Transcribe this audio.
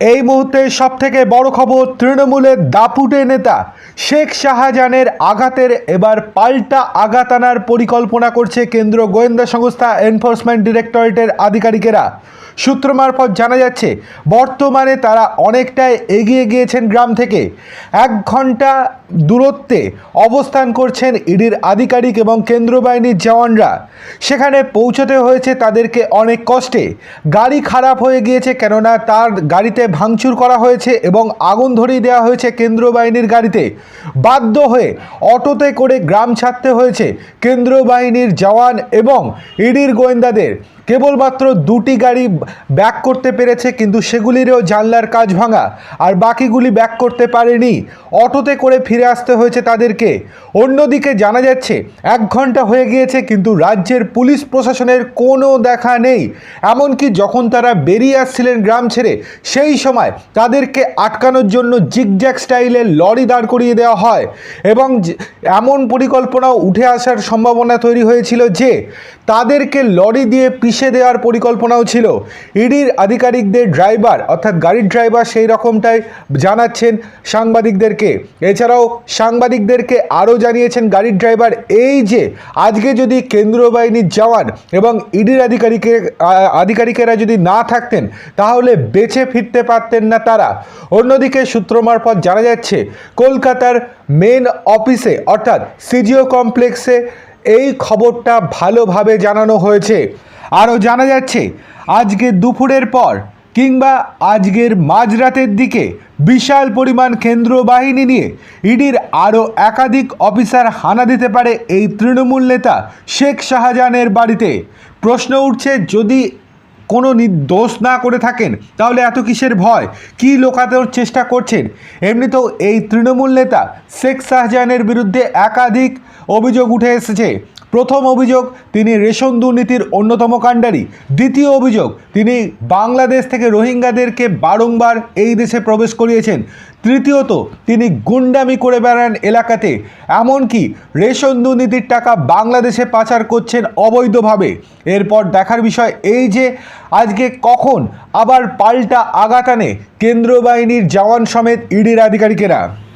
এই মুহূর্তে সব থেকে বড় খবর তৃণমূলের দাপুটে নেতা শেখ শাহজাহানের আঘাতের এবার পাল্টা আঘাত আনার পরিকল্পনা করছে কেন্দ্র গোয়েন্দা সংস্থা এনফোর্সমেন্ট ডিরেক্টরেটের আধিকারিকেরা। সূত্র মারফত জানা যাচ্ছে, বর্তমানে তারা অনেকটাই এগিয়ে গিয়েছেন গ্রাম থেকে। এক ঘণ্টা দূরত্বে অবস্থান করছেন ইডির আধিকারিক এবং কেন্দ্র বাহিনীর জওয়ানরা। সেখানে পৌঁছতে হয়েছে তাদেরকে অনেক কষ্টে। গাড়ি খারাপ হয়ে গিয়েছে কেননা তার গাড়িতে ভাঙচুর করা হয়েছে এবং আগুন ধরিয়ে দেওয়া হয়েছে কেন্দ্র বাহিনীর গাড়িতে। বাধ্য হয়ে অটোতে করে গ্রাম ছাড়তে হয়েছে কেন্দ্র বাহিনীর জওয়ান এবং ইডির গোয়েন্দাদের। কেবলমাত্র দুটি গাড়ি ব্যাক করতে পেরেছে, কিন্তু সেগুলিরও জানলার কাজ ভাঙা আর বাকিগুলি ব্যাক করতে পারেনি। অটোতে করে ফিরে আসতে হয়েছে তাদেরকে। অন্যদিকে জানা যাচ্ছে, এক ঘণ্টা হয়ে গিয়েছে, কিন্তু রাজ্যের পুলিশ প্রশাসনের কোনো দেখা নেই। এমনকি যখন তারা বেরিয়ে আসছিলেন গ্রাম ছেড়ে, সেই সময় তাদেরকে আটকানোর জন্য জিগজ্যাক স্টাইলে লরি দাঁড় করিয়ে দেওয়া হয় এবং এমন পরিকল্পনাও উঠে আসার সম্ভাবনা তৈরি হয়েছিল যে, তাদেরকে লরি দিয়ে পিষে দেওয়ার পরিকল্পনাও ছিল। ইডির আধিকারিকদের ড্রাইভার, অর্থাৎ গাড়ির ড্রাইভার সেই রকমটাই জানাচ্ছেন সাংবাদিকদেরকে। এছাড়াও সাংবাদিকদেরকে আরও জানিয়েছেন গাড়ির ড্রাইভার, এই যে, আজকে যদি কেন্দ্র বাহিনীর জওয়ান এবং ইডির আধিকারিকের আধিকারিকেরা যদি না থাকতেন, তাহলে বেঁচে ফিরতে পারতেন না তারা। অন্যদিকে সূত্র মারফত জানা যাচ্ছে, কলকাতার মেন অফিসে অর্থাৎ সিজিও কমপ্লেক্সে এই খবরটা ভালোভাবে জানানো হয়েছে। আরও জানা যাচ্ছে আজকে দুপুরের পর কিংবা আজকের মাঝরাতের দিকে বিশাল পরিমাণ কেন্দ্র বাহিনী নিয়ে ইডির আরও একাধিক অফিসার হানা দিতে পারে এই তৃণমূল নেতা শেখ শাহজাহানের বাড়িতে। প্রশ্ন উঠছে, যদি কোনো নির্দোষ না করে থাকেন, তাহলে এত কিসের ভয়? কি লোকাতেও চেষ্টা করছেন? এমনিতেও এই তৃণমূল নেতা শেখ শাহজাহানের বিরুদ্ধে একাধিক অভিযোগ উঠে এসেছে। প্রথম অভিযোগ, তিনি রেশন দুর্নীতির অন্যতম কাণ্ডারি। দ্বিতীয় অভিযোগ, তিনি বাংলাদেশ থেকে রোহিঙ্গাদেরকে বারংবার এই দেশে প্রবেশ করিয়েছেন। তৃতীয়ত, তিনি গুন্ডামি করে বেড়ান এলাকাতে। এমনকি রেশন দুর্নীতির টাকা বাংলাদেশে পাচার করছেন অবৈধভাবে। এরপর দেখার বিষয় এই যে, আজকে কখন আবার পাল্টা আঘাত আনে কেন্দ্র বাহিনীর জওয়ান সমেত ইডির আধিকারিকেরা।